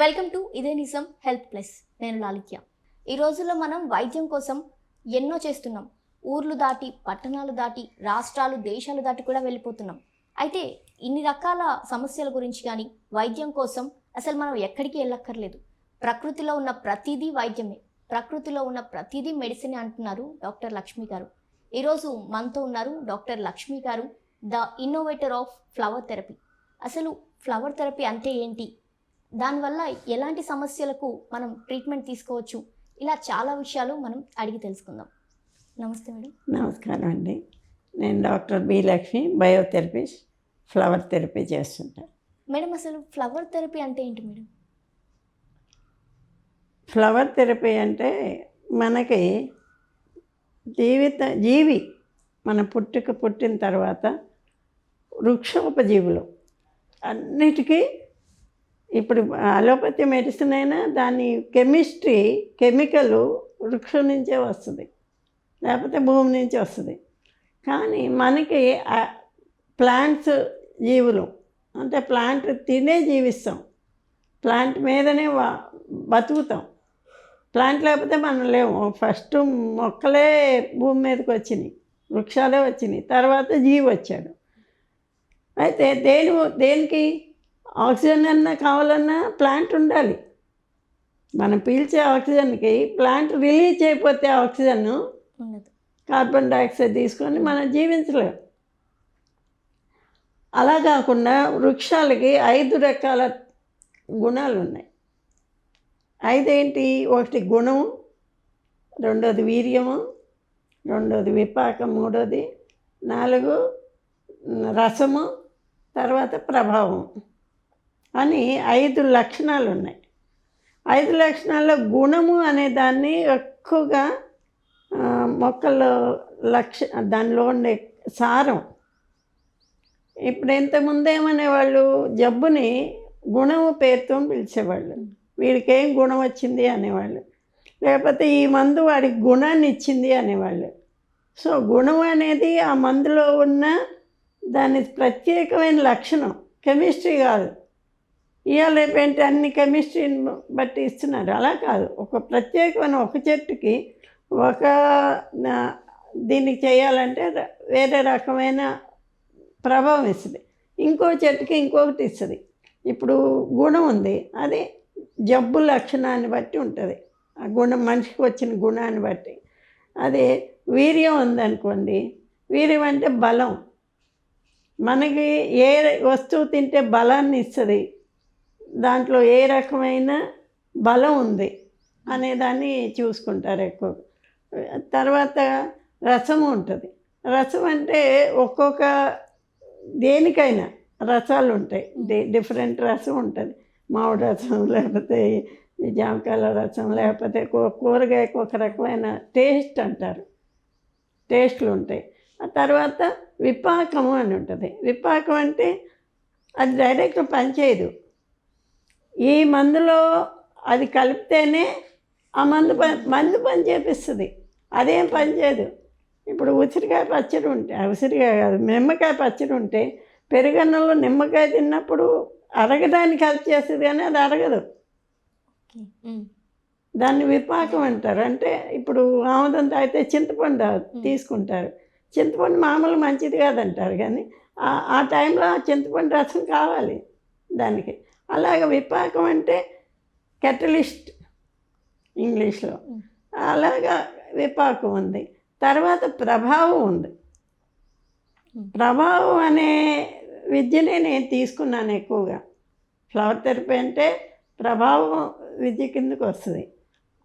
Welcome to ఇదే నిజం health plus. నేను లాలిక్య ఈ రోజుల్లో మనం వైద్యం కోసం ఎన్నో చేస్తున్నాం. ఊర్లు దాటి పట్టణాలు దాటి రాష్ట్రాలు దేశాలు దాటి కూడా వెళ్ళిపోతున్నాం. అయితే ఇన్ని రకాల సమస్యల గురించి కానీ వైద్యం కోసం అసలు మనం ఎక్కడికి వెళ్ళక్కర్లేదు. ప్రకృతిలో ఉన్న ప్రతిదీ వైద్యమే. ప్రకృతిలో ఉన్న ప్రతిదీ మెడిసిన్ అంటున్నారు డాక్టర్ లక్ష్మి గారు. ఈరోజు మనతో ఉన్నారు doctor Lakshmi garu the innovator of flower therapy. అసలు ఫ్లవర్ థెరపీ అంటే ఏంటి? దానివల్ల ఎలాంటి సమస్యలకు మనం ట్రీట్మెంట్ తీసుకోవచ్చు? ఇలా చాలా విషయాలు మనం అడిగి తెలుసుకుందాం. నమస్తే మేడం. నమస్కారం అండి. నేను doctor B Lakshmi biotherapist flower therapy చేస్తుంటాను మేడం అసలు ఫ్లవర్ థెరపీ అంటే ఏంటి మేడం? ఫ్లవర్ థెరపీ అంటే మనకి జీవిత జీవి మన పుట్టుక పుట్టిన తర్వాత వృక్షోపజీవులు అన్నిటికీ ఇప్పుడు అలోపతి మెడిసిన్ అయినా దాని కెమిస్ట్రీ కెమికల్ వృక్షం నుంచే వస్తుంది. లేకపోతే భూమి నుంచి వస్తుంది. కానీ మనకి ప్లాంట్స్ జీవులు అంటే ప్లాంట్ తినే జీవిస్తాం. ప్లాంట్ మీదనే బతుకుతాం. ప్లాంట్ లేకపోతే మనం లేము ఫస్ట్ మొక్కలే భూమి మీదకి వచ్చినాయి. వృక్షాలే వచ్చినాయి. తర్వాత జీవి వచ్చాడు. అయితే దేని దేనికి? ఆక్సిజన్ అన్నా కావాలన్నా ప్లాంట్ ఉండాలి. మనం పీల్చే ఆక్సిజన్కి ప్లాంట్ రిలీజ్ చేయకపోతే ఆక్సిజన్ కార్బన్ డైఆక్సైడ్ తీసుకొని మనం జీవించలేం. అలా కాకుండా వృక్షాలకి ఐదు రకాల గుణాలు ఉన్నాయి. ఐదేంటి? ఒకటి గుణము రెండోది వీర్యము రెండోది విపాకం మూడోది నాలుగు రసము తర్వాత ప్రభావం. అని ఐదు లక్షణాలు ఉన్నాయి ఐదు లక్షణాల్లో గుణము అనే దాన్ని ఎక్కువగా మొక్కల్లో లక్ష దానిలో ఉండే సారం. ఇప్పుడు ఇంతకుముందు ఏమనేవాళ్ళు జబ్బుని గుణము పేరుతో పిలిచేవాళ్ళు. వీడికి ఏం గుణం వచ్చింది అనేవాళ్ళు. లేకపోతే ఈ మందు వాడికి గుణాన్ని ఇచ్చింది అనేవాళ్ళు. సో గుణం అనేది ఆ మందులో ఉన్న దాని ప్రత్యేకమైన లక్షణం. కెమిస్ట్రీ కాదు. ఇవాళ ఏంటి అన్ని కెమిస్ట్రీని బట్టి ఇస్తున్నారు. అలా కాదు. ఒక ప్రత్యేకమైన ఒక చెట్టుకి ఒక నా- దీనికి చేయాలంటే వేరే రకమైన ప్రభావం ఇస్తుంది. ఇంకో చెట్టుకి ఇంకొకటి ఇస్తుంది. ఇప్పుడు గుణం ఉంది. అది జబ్బు లక్షణాన్ని బట్టి ఉంటుంది. ఆ గుణం మనిషికి వచ్చిన గుణాన్ని బట్టి. అదే వీర్యం ఉందనుకోండి వీర్యం అంటే బలం. మనకి ఏ వస్తువు తింటే బలాన్ని ఇస్తుంది? దాంట్లో ఏ రకమైన బలం ఉంది అనేదాన్ని చూసుకుంటారు ఎక్కువ. తర్వాత రసము ఉంటుంది. రసం అంటే ఒక్కొక్క దేనికైనా రసాలు ఉంటాయి. డిఫరెంట్ రసం ఉంటుంది. మామిడి రసం లేకపోతే జామకాయల రసం లేకపోతే కూరగాయకు ఒక రకమైన టేస్ట్ అంటారు. టేస్ట్లు ఉంటాయి. ఆ తర్వాత విపాకము అని ఉంటుంది. విపాకం అంటే అది డైరెక్ట్ పనిచేయదు. ఈ మందులో అది కలిపితేనే ఆ మందు పని మందు పని చేపిస్తుంది అదేం పని చేయదు ఇప్పుడు ఉసిరికాయ పచ్చడి ఉంటే ఆ ఉసిరికాయ కాదు నిమ్మకాయ పచ్చడి ఉంటే పెరుగన్నంలో నిమ్మకాయ తిన్నప్పుడు అరగడానికి హెల్ప్ చేస్తుంది కానీ అది అరగదు. దాన్ని విపాకం అంటారు. అంటే ఇప్పుడు ఆముదం తాగితే చింతపండు తీసుకుంటారు. చింతపండు మామూలు మంచిది కాదంటారు కానీ ఆ- ఆ టైంలో ఆ చింతపండు రసం కావాలి దానికి. అలాగే విపాకం అంటే కెటలిస్ట్ ఇంగ్లీష్లో. అలాగా విపాకం ఉంది. తర్వాత ప్రభావం ఉంది. ప్రభావం అనే విద్యనే నేను తీసుకున్నాను ఎక్కువగా. ఫ్లవర్ థెరపీ అంటే ప్రభావం విద్య కిందకు వస్తుంది.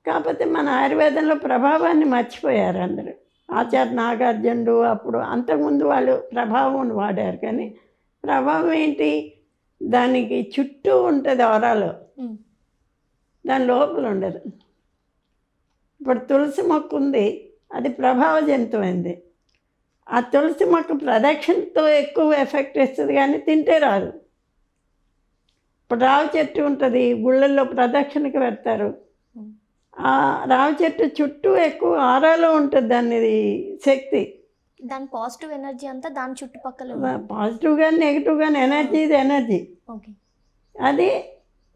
కాకపోతే మన ఆయుర్వేదంలో ప్రభావాన్ని మర్చిపోయారు అందరూ. ఆచార్య నాగార్జునుడు అప్పుడు అంతకుముందు వాళ్ళు ప్రభావం వాడారు. కానీ ప్రభావం ఏంటి? దానికి చుట్టూ ఉంటుంది ఉమ్. దాని లోపల ఉండదు. ఇప్పుడు తులసి మొక్క ఉంది అది ప్రభావజనితమైంది. ఆ తులసి మొక్క ప్రదక్షిణతో ఎక్కువ ఎఫెక్ట్ ఇస్తుంది కానీ తింటే రాదు. ఇప్పుడు రావి చెట్టు ఉంటుంది గుళ్ళల్లో ప్రదక్షిణకి పెడతారు. ఆ రావి చెట్టు చుట్టూ ఎక్కువ ఆరాలో ఉంటుంది దాని శక్తి. దాని పాజిటివ్ ఎనర్జీ అంతా దాని చుట్టుపక్కల. పాజిటివ్ కానీ నెగిటివ్ కానీ ఎనర్జీ ఇది ఎనర్జీ ఓకే. అది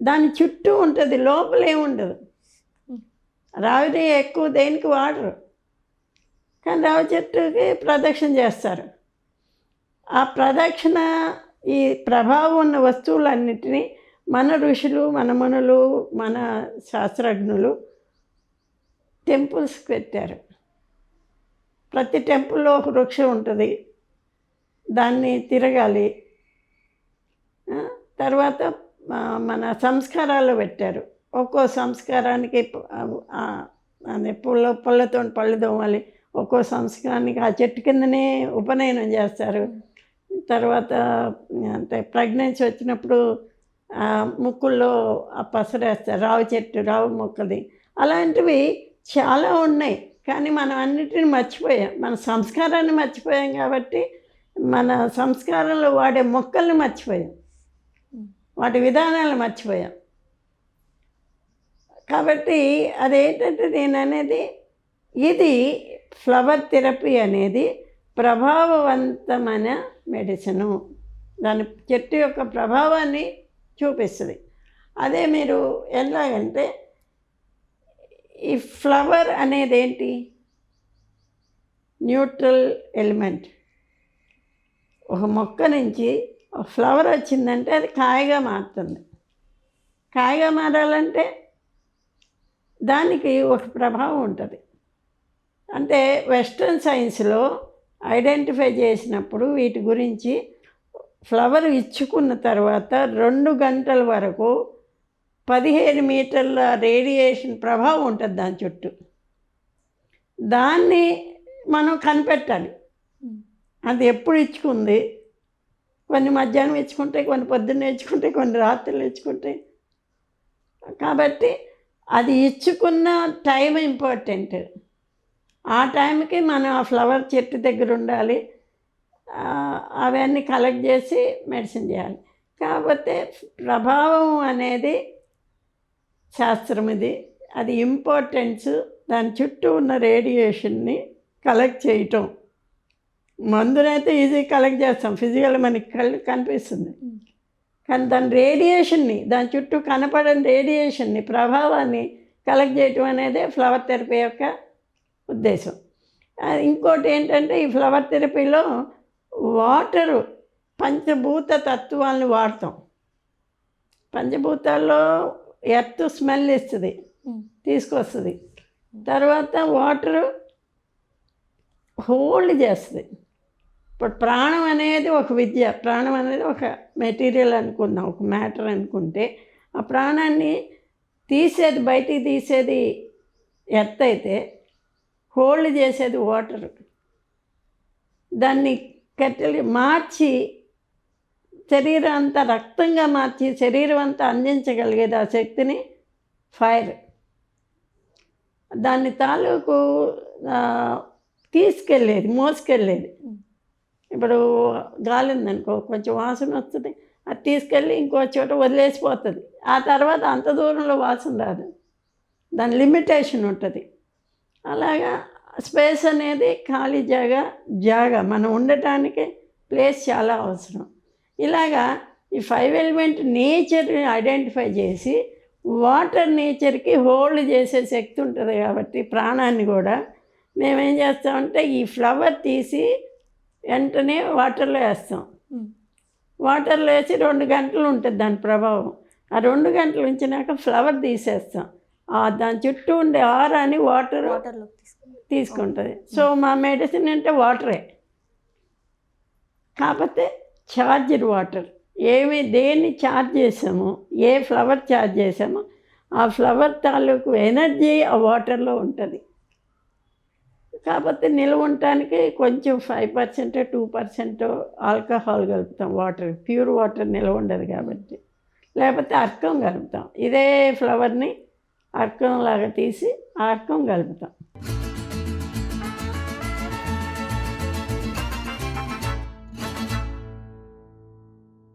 దాని చుట్టూ ఉంటుంది లోపల ఏముండదు రావిని ఎక్కువ దేనికి వాడరు. కానీ రావి చెట్టుకి ప్రదక్షిణ చేస్తారు. ఆ ప్రదక్షిణ ఈ ప్రభావం ఉన్న వస్తువులన్నిటినీ మన ఋషులు మన మనులు మన శాస్త్రజ్ఞులు టెంపుల్స్కి పెట్టారు. ప్రతి టెంపుల్లో ఒక వృక్షం ఉంటుంది. దాన్ని తిరగాలి. తర్వాత మన సంస్కారాలు పెట్టారు. ఒక్కో సంస్కారానికి అదే పుల్ల పుల్లతో పళ్ళు తోమాలి. ఒక్కో సంస్కారానికి ఆ చెట్టు కిందనే ఉపనయనం చేస్తారు. తర్వాత అంటే ప్రెగ్నెన్సీ వచ్చినప్పుడు ముక్కుల్లో ఆ పసరేస్తారు. రావు చెట్టు రావు మొక్కది. అలాంటివి చాలా ఉన్నాయి. కానీ మనం అన్నిటిని మర్చిపోయాం. మన సంస్కారాన్ని మర్చిపోయాం కాబట్టి మన సంస్కారంలో వాడే మొక్కల్ని మర్చిపోయాం. వాటి విధానాలు మర్చిపోయాం. కాబట్టి అదేంటంటే నేను అనేది ఇది ఫ్లవర్ థెరపీ అనేది ప్రభావవంతమైన మెడిసిను. దాని చెట్టు యొక్క ప్రభావాన్ని చూపిస్తుంది. అదే మీరు ఎలాగంటే ఈ ఫ్లవర్ అనేది ఏంటి న్యూట్రల్ ఎలిమెంట్. ఒక మొక్క నుంచి ఒక ఫ్లవర్ వచ్చిందంటే అది కాయగా మారుతుంది. కాయగా మారాలంటే దానికి ఒక ప్రభావం ఉంటుంది. అంటే వెస్ట్రన్ సైన్స్లో ఐడెంటిఫై చేసినప్పుడు వీటి గురించి ఫ్లవర్ ఇచ్చుకున్న తర్వాత రెండు గంటల వరకు పదిహేను మీటర్ల రేడియేషన్ ప్రభావం ఉంటుంది దాని చుట్టూ. దాన్ని మనం కనిపెట్టాలి. అది ఎప్పుడు ఇచ్చుకుంది? కొన్ని మధ్యాహ్నం ఇచ్చుకుంటాయి కొన్ని పొద్దున్న ఇచ్చుకుంటాయి కొన్ని రాత్రులు ఇచ్చుకుంటాయి కాబట్టి అది ఇచ్చుకున్న టైం ఇంపార్టెంట్. ఆ టైంకి మనం ఆ ఫ్లవర్ చెట్టు దగ్గర ఉండాలి. అవన్నీ కలెక్ట్ చేసి మెడిసిన్ చేయాలి. కాకపోతే ప్రభావం అనేది శాస్త్రం ఇది. అది ఇంపార్టెన్స్ దాని చుట్టూ ఉన్న రేడియేషన్ని కలెక్ట్ చేయటం. మందునైతే ఈజీ కలెక్ట్ చేస్తాం. ఫిజికల్ మనకి కళ్ళు కనిపిస్తుంది. కానీ దాని రేడియేషన్ని దాని చుట్టూ కనపడని రేడియేషన్ని ప్రభావాన్ని కలెక్ట్ చేయటం అనేది ఫ్లవర్ థెరపీ యొక్క ఉద్దేశం. ఇంకోటి ఏంటంటే ఈ ఫ్లవర్ థెరపీలో వాటరు పంచభూత తత్వాలను వాడతాం. పంచభూతాల్లో ఎర్త్ స్మెల్ ఇస్తుంది. తీసుకొస్తుంది. తర్వాత వాటరు హోల్డ్ చేస్తుంది. ఇప్పుడు ప్రాణం అనేది ఒక విద్య ప్రాణం అనేది ఒక మెటీరియల్ అనుకుందాం ఒక మ్యాటర్ అనుకుంటే ఆ ప్రాణాన్ని తీసేది బయటికి తీసేది ఎర్త్ అయితే హోల్డ్ చేసేది వాటర్. దాన్ని కట్టెలు మార్చి శరీరం అంతా రక్తంగా మార్చి శరీరం అంతా అందించగలిగేది ఆ శక్తిని ఫైర్. దాన్ని తాలూకు తీసుకెళ్ళేది మోసుకెళ్ళేది. ఇప్పుడు గాలి ఉందనుకో కొంచెం వాసన వస్తుంది అది తీసుకెళ్ళి ఇంకో చోట వదిలేసిపోతుంది. ఆ తర్వాత అంత దూరంలో వాసన రాదు. దాని లిమిటేషన్ ఉంటుంది. అలాగా స్పేస్ అనేది ఖాళీ జాగా జాగా. మనం ఉండటానికి ప్లేస్ చాలా అవసరం. ఇలాగా ఈ ఫైవ్ ఎలిమెంట్ నేచర్ని ఐడెంటిఫై చేసి వాటర్ నేచర్కి హోల్డ్ చేసే శక్తి ఉంటుంది కాబట్టి ప్రాణాన్ని కూడా మేమేం చేస్తామంటే ఈ ఫ్లవర్ తీసి వెంటనే వాటర్లో వేస్తాం. వాటర్లో వేసి రెండు గంటలు ఉంటుంది దాని ప్రభావం. ఆ రెండు గంటలు ఉంచినాక ఫ్లవర్ తీసేస్తాం. ఆ దాని చుట్టూ ఉండే ఆరాని వాటర్ తీసుకుంటుంది. సో మా మెడిసిన్ అంటే వాటరే కాకపోతే ఛార్జ్డ్ వాటర్ ఏమి దేన్ని ఛార్జ్ చేసామో ఏ ఫ్లవర్ ఛార్జ్ చేసామో ఆ ఫ్లవర్ తాలూకు ఎనర్జీ ఆ వాటర్లో ఉంటుంది. కాకపోతే నిల్వ ఉండటానికి కొంచెం five percent two percent alcohol కలుపుతాం వాటర్ ప్యూర్ వాటర్ నిల్వ ఉండదు కాబట్టి. లేకపోతే అర్కం కలుపుతాం. ఇదే ఫ్లవర్ని అర్కంలాగా తీసి ఆ అర్కం కలుపుతాం.